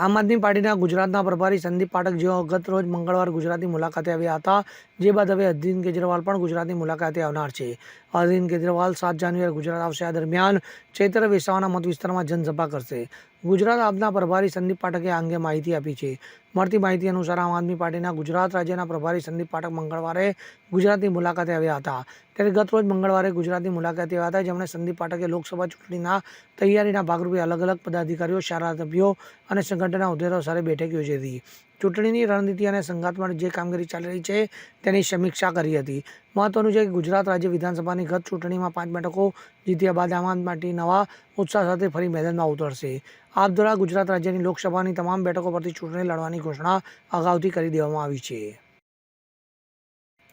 આમ આદમી પાર્ટીના ગુજરાતના પ્રભારી સંદીપ પાઠક જેઓ ગત રોજ મંગળવાર ગુજરાતની મુલાકાતે આવ્યા હતા. જે બાદ હવે અરવિંદ કેજરીવાલ પણ ગુજરાતની મુલાકાતે આવનાર છે. અરવિંદ કેજરીવાલ સાત જાન્યુઆરી ગુજરાત આવશે. આ દરમિયાન ચૈત્ર વેસાવાના મત વિસ્તારમાં જનસભા કરશે. ગુજરાત આપના પ્રભારી સંદીપ પાઠકે આ અંગે માહિતી આપી છે. મળતી માહિતી અનુસાર આમ આદમી પાર્ટીના ગુજરાત રાજ્યના પ્રભારી સંદીપ પાઠક મંગળવારે ગુજરાતની મુલાકાતે આવ્યા હતા. ત્યારે ગત રોજ મંગળવારે ગુજરાતની મુલાકાતે આવ્યા હતા. જેમણે સંદીપ પાઠકે લોકસભા ચૂંટણીના તૈયારીના ભાગરૂપે અલગ અલગ પદાધિકારીઓ ધારાસભ્યો અને સંગઠનના હોદ્દેદારો સાથે બેઠક યોજી હતી. ચૂંટણીની રણનીતિ અને સંઘાતમાં જે કામગીરી ચાલી રહી છે, તેની સમીક્ષા કરી હતી. મહત્વનું છે કે ગુજરાત રાજ્ય વિધાનસભાની ગત ચૂંટણીમાં પાંચ બેઠકો જીત્યા બાદ આમ આદમી નવા ઉત્સાહ સાથે ફરી મેદાનમાં ઉતરશે. આપ દ્વારા ગુજરાત રાજ્યની લોકસભાની તમામ બેઠકો પરથી ચૂંટણી લડવાની ઘોષણા અગાઉથી કરી દેવામાં આવી છે.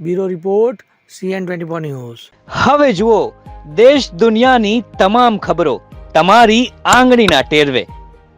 Bureau report, CN twenty four news. હવે જુઓ, દેશ દુનિયાની તમામ ખબરો તમારી આંગળીના ટેરવે.